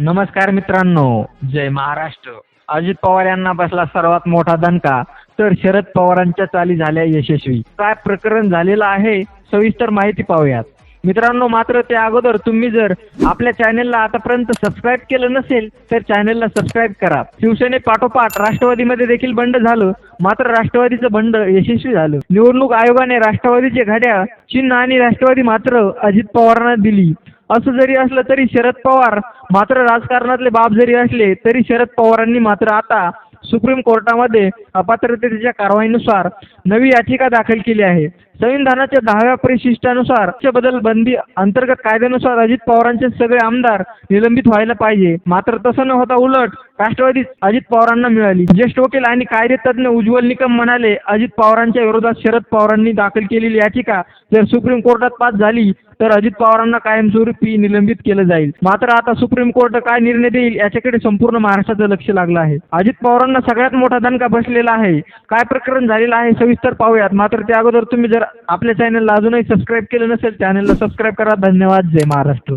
नमस्कार मित्रांनो जय महाराष्ट्र. अजित पवार यांना बसला सर्वात मोठा दणका तर शरद पवारांच्या चाली झाल्या यशस्वी. काय प्रकरण झालेलं आहे सविस्तर माहिती पाहूयात. मित्रांनो मात्र त्या अगोदर तुम्ही जर आपल्या चॅनेलला आतापर्यंत सबस्क्राईब केलं नसेल तर चॅनेलला सबस्क्राईब करा. शिवसेने पाठोपाठ राष्ट्रवादीमध्ये देखील बंड झालं मात्र राष्ट्रवादीचं बंड यशस्वी झालं. निवडणूक आयोगाने राष्ट्रवादीचे घड्याळ चिन्ह आणि राष्ट्रवादी मात्र अजित पवारांना दिली. असं जरी असलं तरी शरद पवार मात्र राजकारणातले बाब जरी असले तरी शरद पवारांनी मात्र आता सुप्रीम कोर्टामध्ये अपात्रतेच्या कारवाईनुसार नवी याचिका दाखल केली आहे. संविधानाच्या दहाव्या परिशिष्टानुसार बदल बंदी अंतर्गत कायद्यानुसार अजित पवारांचे सगळे आमदार निलंबित व्हायला पाहिजे. मात्र तसं न होता उलट राष्ट्रवादी अजित पवारांना मिळाली. ज्येष्ठ वकील आणि कायदेतज्ञ उज्ज्वल निकम म्हणाले अजित पवारांच्या विरोधात शरद पवारांनी दाखल केलेली याचिका जर सुप्रीम कोर्टात पास झाली तर अजित पवारांना कायमस्वरूपी निलंबित केलं जाईल. मात्र आता सुप्रीम कोर्ट काय निर्णय देईल याच्याकडे संपूर्ण महाराष्ट्राचं लक्ष लागलं आहे. अजित पवारांना सगळ्यात मोठा दणका बसलेला आहे. काय प्रकरण झालेलं आहे सविस्तर पाहूयात. मात्र त्या अगोदर तुम्ही जर आपल्या चॅनलला अजूनही सबस्क्राईब केलं नसेल चॅनलला सबस्क्राईब करा. धन्यवाद. जय महाराष्ट्र.